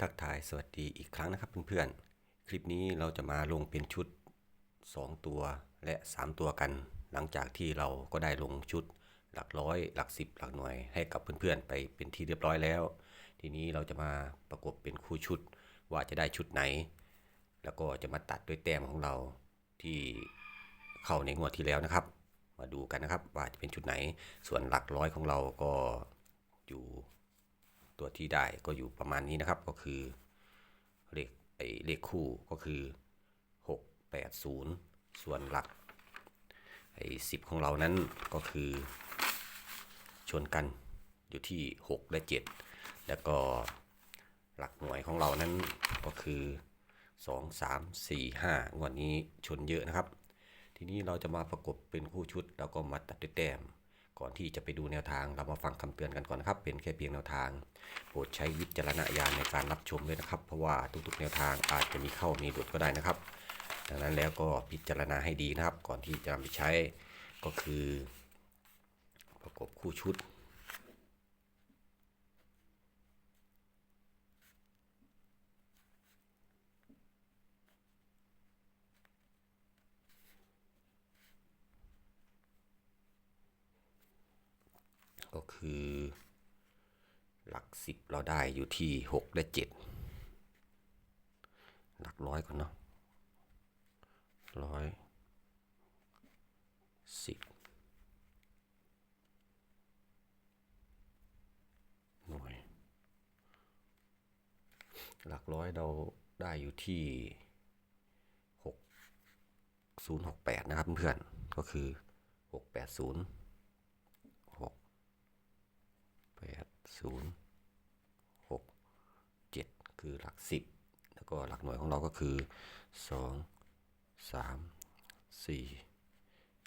ทักทายสวัสดีอีกครั้งนะครับเพื่อนๆ คลิปนี้เราจะมาลงเป็นชุด 2 ตัวและ 3 ตัวกัน หลังจากที่เราก็ได้ลงชุดหลักร้อย หลักสิบหลักหน่วยให้กับเพื่อนๆ ไปเป็นที่เรียบร้อยแล้ว ทีนี้เราจะมาประกบเป็นคู่ชุดว่าจะได้ชุดไหน แล้วก็จะมาตัดด้วยแต้มของเราที่เข้าในงวดที่แล้วนะครับ มาดูกันนะครับว่าจะเป็นชุดไหนส่วนหลักร้อยของเราก็อยู่ ตัวที่ได้ก็อยู่ประมาณนี้นะครับ ก็คือเลขไอเลขคู่ก็คือ 6 8 0 ส่วนหลักไอ้สิของเรานั้นก็คือชนกันอยู่ที่ 6 และ 7 แล้วก็หลักหน่วยของเรานั้นก็คือ 2 3 4 5งวดนี้ชนเยอะนะครับ ทีนี้เราจะมาประกบเป็นคู่ชุด แล้วก็มาตัดด้วยแต้ม ก่อนที่จะไปดูแนวทางเรามาฟังคำเตือนกันก่อนนะครับ เป็นแค่เพียงแนวทาง โปรดใช้วิจารณญาณในการรับชมด้วยนะครับ เพราะว่าทุกๆ แนวทางอาจจะมีเข้ามีหลุดก็ได้นะครับ ดังนั้นแล้วก็พิจารณาให้ดีนะครับ ก่อนที่จะนำไปใช้ก็คือ ประกบคู่ชุด ก็คือ หลัก 10 เราได้อยู่ที่ 6 และ 7 หลักร้อยก่อนเนาะร้อยสิบหน่วย หลักร้อยเราได้อยู่ที่6 068 นะครับเพื่อนก็คือ 680 0 6 7 คือหลัก 10 แล้วก็หลักหน่วยของเราก็คือ 2 3 4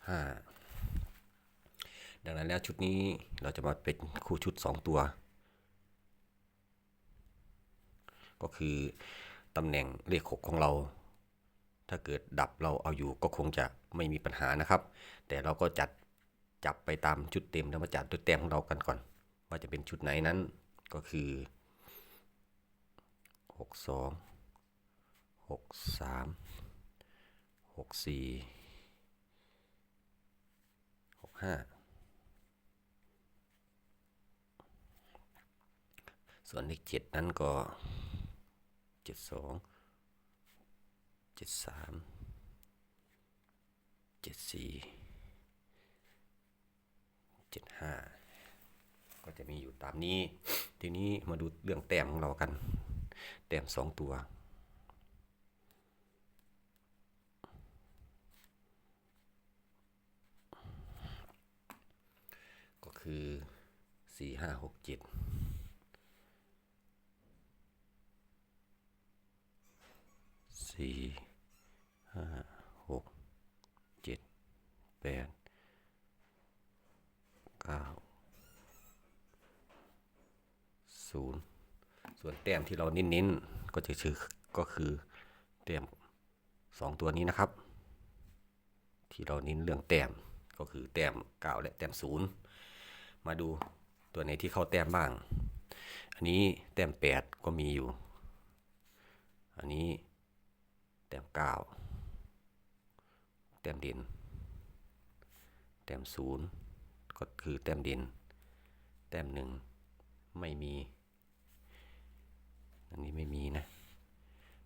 5 ดังนั้นแล้วชุดนี้เราจะมาเป็นคู่ชุด 2 ตัว ก็คือตำแหน่งเลข 6 ของเรา ถ้าเกิดดับเราเอาอยู่ก็คงจะไม่มีปัญหานะครับ แต่เราก็จัดจับไปตามชุดเต็มแล้วมาจัดด้วยแต็มของเรากันก่อน ว่าจะเป็นชุดไหนนั้นก็คือ 62 63 64 65 ส่วนเลข7นั้นก็ 72 73 74 75 ก็จะมีอยู่ตามนี้ ทีนี้มาดูเรื่องแต้มของเรากัน แต้มสองตัว ก็คือสี่ห้าหกเจ็ดสี่ห้าหกเจ็ดแปดเก้า ศูนย์ส่วนแต้มที่เราเน้นๆก็จะคือก็คือแต้มสองตัวนี้นะครับ ที่เราเน้นเรื่องแต้มก็คือแต้มเก้าและแต้มศูนย์มาดูตัวไหนที่เข้าแต้มบ้าง อันนี้แต้มแปดก็มีอยู่ อันนี้แต้มเก้าแต้มเด่นแต้มศูนย์ก็คือแต้มเด่นแต้มหนึ่งไม่มี อันนี้ไม่มีนะ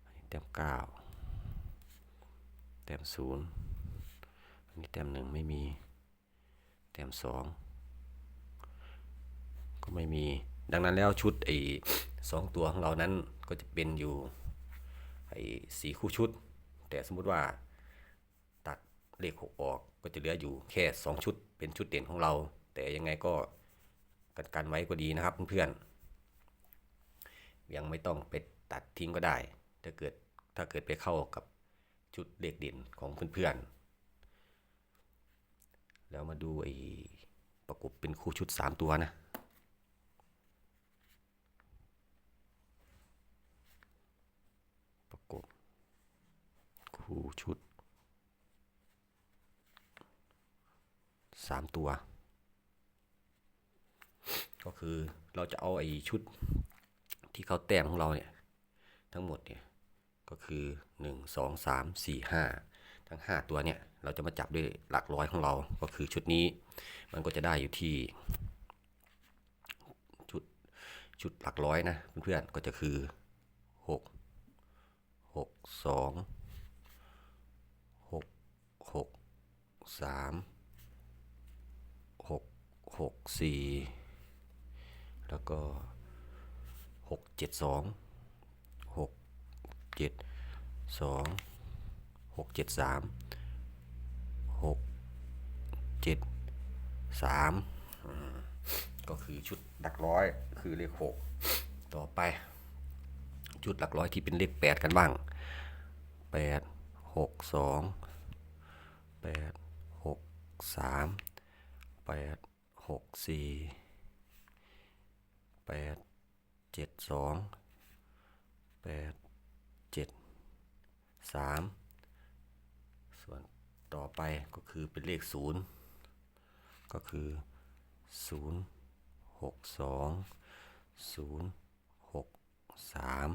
อันนี้แต้มเก้าแต้มศูนย์อันนี้แต้มหนึ่งไม่มี แต้มสองก็ไม่มี ดังนั้นแล้วชุดไอ้สองตัวของเรานั้นก็จะเป็นอยู่ไอ้สีคู่ชุด แต่สมมุติว่าตัดเลขหกออกก็จะเหลืออยู่แค่2ชุด เป็นชุดเด่นของเรา แต่ยังไงก็กันกันไว้ก็ดีนะครับเพื่อนๆ ยังไม่ต้องไปตัดทิ้งก็ได้ ถ้าเกิดถ้าเกิดไปเข้ากับชุดเลขเด่นของเพื่อนๆ แล้วมาดูไอ้ประกบเป็นคู่ชุด 3 ตัวนะ ประกบ คู่ชุดสามตัว ก็คือเราจะเอาไอ้ชุด ที่เขาแต้มของเราเนี่ยทั้งหมดเนี่ยก็คือ 1 2 3 4 5 ทั้ง 5 ตัวเนี่ยเราจะมาจับด้วยหลักร้อยของเราก็คือชุดนี้ มันก็จะได้อยู่ที่ชุดชุดหลักร้อยนะเพื่อนๆก็จะคือ 6 6 2 6 6 3 6 6 4แล้วก็ หกเจ็ดสองหกเจ็ดสองหกเจ็ดสามหกเจ็ดสามก็คือชุดหลักร้อยคือเลขหกต่อไป ชุดหลักร้อยที่เป็นเลขแปดกันบ้างแปดหกสองแปดหกสามแปดหกสี่แปด เจ็ดสองแปดเจ็ดสามส่วนต่อไปก็คือเป็นเลขศูนย์ก็คือศูนย์หกสองศูนย์หกสาม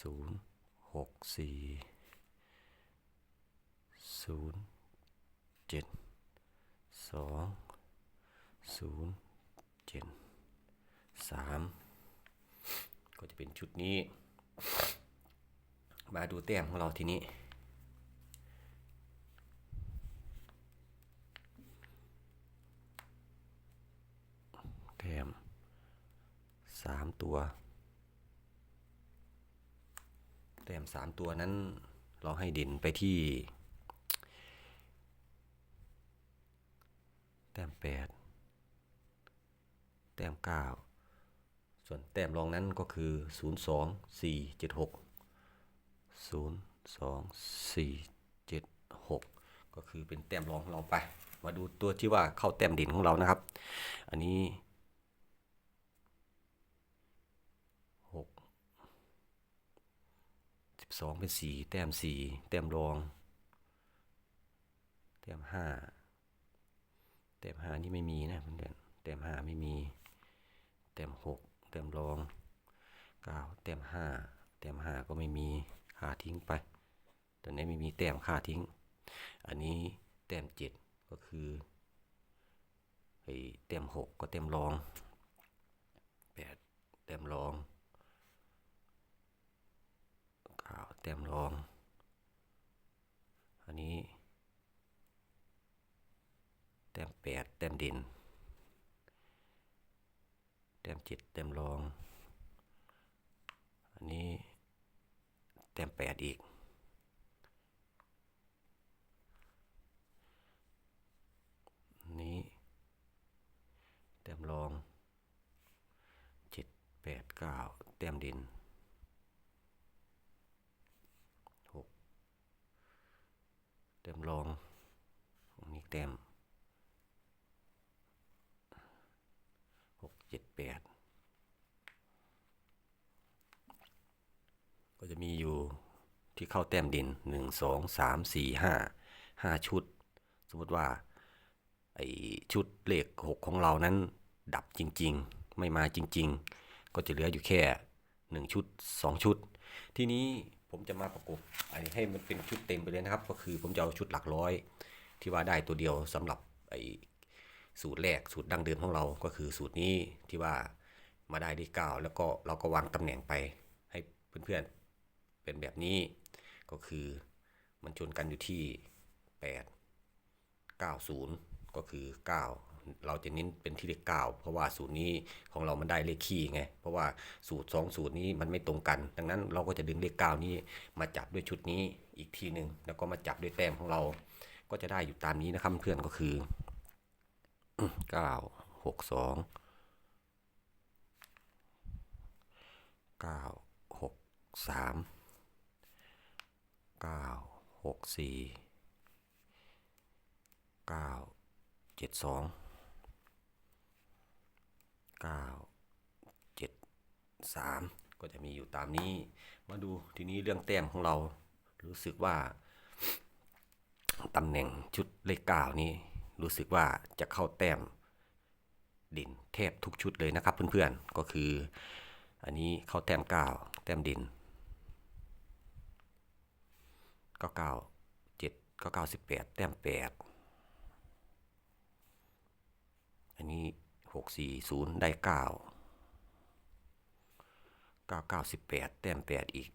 ศูนย์หกสี่ศูนย์เจ็ดสองศูนย์เจ็ด สามก็จะเป็นชุดนี้ มาดูแต้มของเราทีนี้ แต้มสามตัว แต้มสามตัวนั้นเราให้เด่นไปที่แต้มแปดแต้มเก้า ส่วนแต้มรองนั้นก็คือ 0 2 4 7 6 0 2 4 7 6 ก็คือเป็นแต้มรองของเราไป มาดูตัวที่ว่าเข้าแต้มดินของเรานะครับ อันนี้ 6 12 เป็น 4 แต้ม 4 แต้มรอง แต้ม 5 แต้ม 5 นี่ไม่มีนะเพื่อนๆแต้ม 5 ไม่มี แต้ม 6 เติมรองก้า9เต็มห้าเต็มห้าก็ไม่มีค่าทิ้งไป ตัวนี้ไม่มีเต็มค่าทิ้ง อันนี้เต็มเจ็ดก็คือไอ้เต็มหกก็เต็มรองแปดเต็มรองก้า9เต็มรอง อันนี้เต็มแปดเต็มดิน แต้มเจ็ดแต้มรอง อันนี้แต้มแปดอีกอันนี้แต้มรองเจ็ดแปดเก้าแต้มด่นหกแต้มรองอันนี้แต้ม หกเจ็ดแปดก็ จะมีอยู่ที่เข้าแต้มดินหนึ่งสองสามสี่ห้าห้าชุด สมมติว่าไอชุดเลขหกของเรานั้นดับจริงๆ ไม่มาจริง ๆ ก็จะเหลืออยู่แค่หนึ่งชุดสองชุด ทีนี้ผมจะมาประกบไอให้มันเป็นชุดเต็มไปเลยนะครับ ก็คือผมจะเอาชุดหลักร้อย ที่ว่าได้ตัวเดียวสำหรับไอสูตรแรกสูตรดั้งเดิมของเราก็คือสูตรนี้ที่ว่ามาได้ที่9แล้วก็เราก็วางตำแหน่งไปให้เพื่อนๆ เป็นแบบนี้ก็คือมันชนกันอยู่ที่ 8 90 ก็คือ 9 เราจะเน้นเป็นที่เลข9เพราะว่าสูตรนี้ของเรามันได้เลขคี่ไง เพราะว่าสูตร 2 สูตรนี้มันไม่ตรงกัน ดังนั้นเราก็จะดึงเลข9นี้มาจับด้วยชุดนี้อีกทีหนึ่งแล้วก็มาจับด้วยแต้มของเรา ก็จะได้อยู่ตามนี้นะครับเพื่อนก็คือเก้าหกสอง เก้าหกสี่เก้าเจ็ดสองเก้าเจ็ดสามก็จะมีอยู่ตามนี้ มาดูทีนี้เรื่องแต้มของเรา รู้สึกว่าตำแหน่งชุดเลขเก้านี้ รู้สึกว่าจะเข้าแต้มด่นแทบทุกชุดเลยนะครับเพื่อนๆ ก็คือ อันนี้เข้าแต้มเก้าแต้มดินเก้าเก้าเจ็ดเก้าเก้าสิบแปดแต้มแปดอันนี้หกสี่ศูนย์ได้เก้าเก้าเก้าสิบแปดแต้มแปดอีก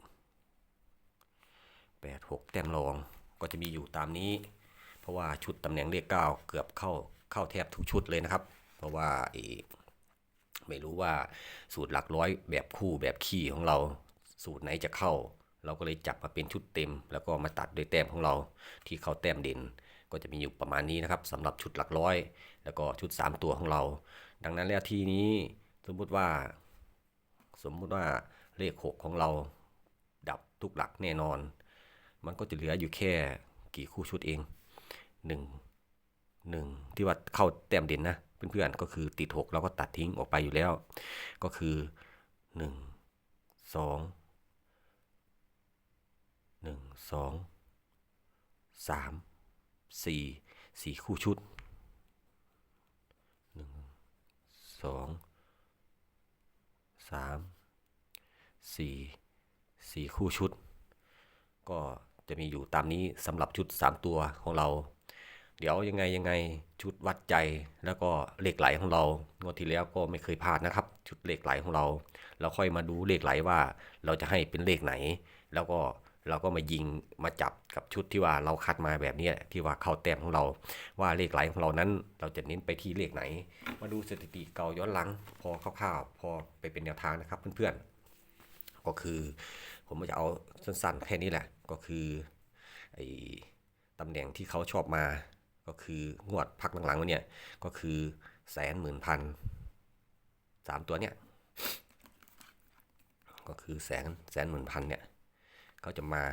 แปดหกแต้มรองก็จะมีอยู่ตามนี้ เพราะว่าชุดตำแหน่งเลขเก้าเกือบเข้าเข้าแทบทุกชุดเลยนะครับ เพราะว่าไอ้ไม่รู้ว่าสูตรหลักร้อยแบบคู่แบบคี่ของเราสูตรไหนจะเข้า เราก็เลยจับมาเป็นชุดเต็ม แล้วก็มาตัดด้วยแต้มของเราที่เข้าแต้มเด่น ก็จะมีอยู่ประมาณนี้นะครับสำหรับชุดหลักร้อย แล้วก็ชุด 3 ตัวของเรา ดังนั้นแล้วทีนี้สมมุติว่า สมมุติว่าเลข 6 ของเรา ดับทุกหลักแน่นอน มันก็จะเหลืออยู่แค่กี่คู่ชุดเองหนึ่งหนึ่งที่ว่าเข้าแต้มเด่นนะเพื่อนๆก็คือติดหกเราก็ตัดทิ้งออกไปอยู่แล้ว ก็คือหนึ่ หนึ่งสองสามสี่สี่คู่ชุดหนึ่งสองสามสี่สี่คู่ชุด ก็จะมีอยู่ตามนี้สำหรับชุด 3 ตัวของเรา เดี๋ยวยังไงยังไงชุดวัดใจแล้วก็เหล็กไหลของเรางวดที่แล้วก็ไม่เคยพลาดนะครับ ชุดเหล็กไหลของเรา เราค่อยมาดูเหล็กไหลว่าเราจะให้เป็นเลขไหน แล้วก็ เราก็มายิงมาจับกับชุดที่ว่าเราคัดมาแบบนี้ที่ว่าเข้าแต้มของเรา ว่าเลขไหลของเรานั้น เราจะเน้นไปที่เลขไหน มาดูสถิติเก่าย้อนหลัง พอคร่าวๆพอไปเป็นแนวทางนะครับเพื่อนๆ ก็คือ ผมจะเอาสั้นๆแค่นี้แหละ ก็คือไอ้ตำแหน่งที่เขาชอบมา ก็คืองวดพักหลังๆเนี่ยก็คือแสนหมื่นพันสามตัวเนี่ยก็คือแสนแสนหมื่นพันเนี่ย เขาจะมา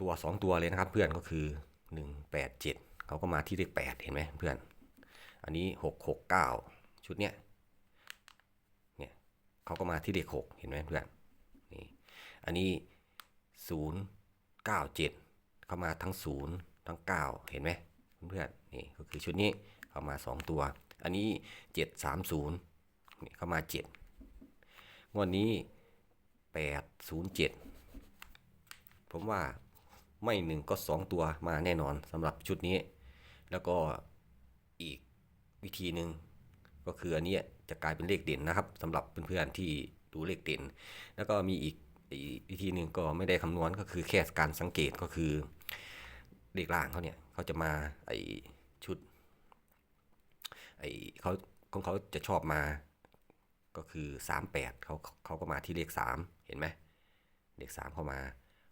ตัวสองตัวเลยนะครับ เพื่อนก็คือหนึ่งแปดเจ็ดเขาก็มาที่เลขแปดเห็นไหมเพื่อน อันนี้หกหกเก้าชุดเนี้ยเนี่ยเขาก็มาที่เลขหกเห็นไหมเพื่อนนี่อันนี้ศูนย์เก้าเจ็ดเข้ามาทั้งศูนย์ทั้งเก้าเห็นไหมเพื่อนนี่ก็คือชุดนี้เข้ามาสองตัว อันนี้เจ็ดสามศูนย์นี่เข้ามาเจ็ดงวดนี้ แปดศูนย์เจ็ดผมว่าไม่หนึ่งก็สองตัวมาแน่นอนสำหรับชุดนี้ แล้วก็อีกวิธีหนึ่งก็คืออันนี้จะกลายเป็นเลขเด่นนะครับสำหรับเพื่อนๆที่ดูเลขเด่น แล้วก็มีอีกวิธีหนึ่งก็ไม่ได้คำนวณก็คือแค่การสังเกตก็คือเลขล่างเขาเนี่ยเขาจะมาไอชุดไอเขาของเขาจะชอบมา ก็คือ 38เขาเขาก็มาที่เลข 3 เห็นไหมเลข3เข้ามา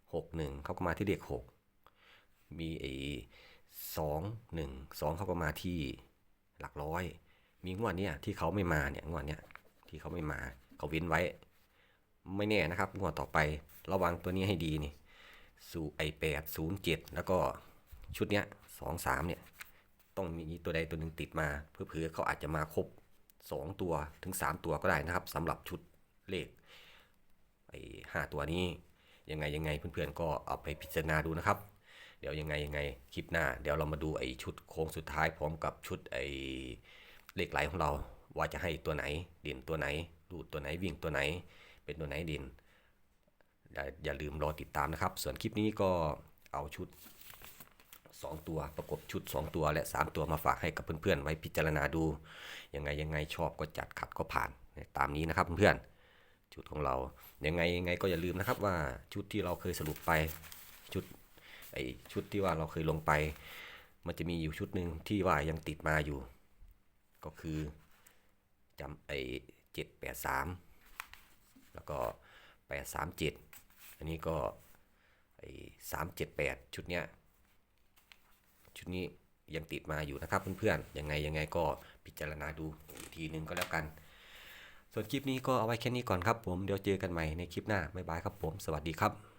6 1เขาก็มาที่เลข 6 มีไอสองหนึ่งสองเขาก็มาที่หลักร้อย มีงวดเนี้ยที่เขาไม่มาเนี่ยงวดเนี้ยที่เขาไม่มาเขาเว้นไว้ ไม่แน่นะครับงวดต่อไประวังตัวนี้ให้ดีนี่สู่ไอแปดศูนย์เจ็ดแล้วก็ชุดเนี้ยสองสามเนี่ยต้องมีตัวใดตัวหนึ่งติดมาเพื่อเผื่อเขาอาจจะมาครบ สองตัวถึงสามตัวก็ได้นะครับสำหรับชุดเลขไอห้าตัวนี้ยังไงยังไงเพื่อนๆก็เอาไปพิจารณาดูนะครับ เดี๋ยวยังไงยังไงคลิปหน้า เดี๋ยวเรามาดูไอ้ชุดโค้งสุดท้ายพร้อมกับชุดไอ้เลขไหลของเรา ว่าจะให้ตัวไหนเด่นตัวไหนรูดตัวไหนวิ่งตัวไหน เป็นตัวไหนเด่นอย่าอย่าลืมรอติดตามนะครับ ส่วนคลิปนี้ก็เอาชุด 2 ตัวประกบชุด 2 ตัวและ 3 ตัวมาฝากให้กับเพื่อนๆไว้พิจารณาดูยังไงยังไงชอบก็จัดขัดก็ผ่านตามนี้นะครับเพื่อนๆชุดของเรายังไงยังไงก็อย่าลืมนะครับว่าชุดที่เราเคยสรุปไปชุดไอชุดที่ว่าเราเคยลงไป มันจะมีอยู่ชุดหนึ่งที่ว่ายังติดมาอยู่ ก็คือจำไอเจ็ดแปดสามแล้วก็แปดสามเจ็ดอันนี้ก็ไอสามเจ็ดแปดชุดเนี้ย ชุดนี้ยังติดมาอยู่นะครับเพื่อนๆยังไงยังไงก็พิจารณาดูอีกทีนึงก็แล้วกัน ส่วนคลิปนี้ก็เอาไว้แค่นี้ก่อนครับผมเดี๋ยวเจอกันใหม่ในคลิปหน้าบ๊ายบายครับผม สวัสดีครับ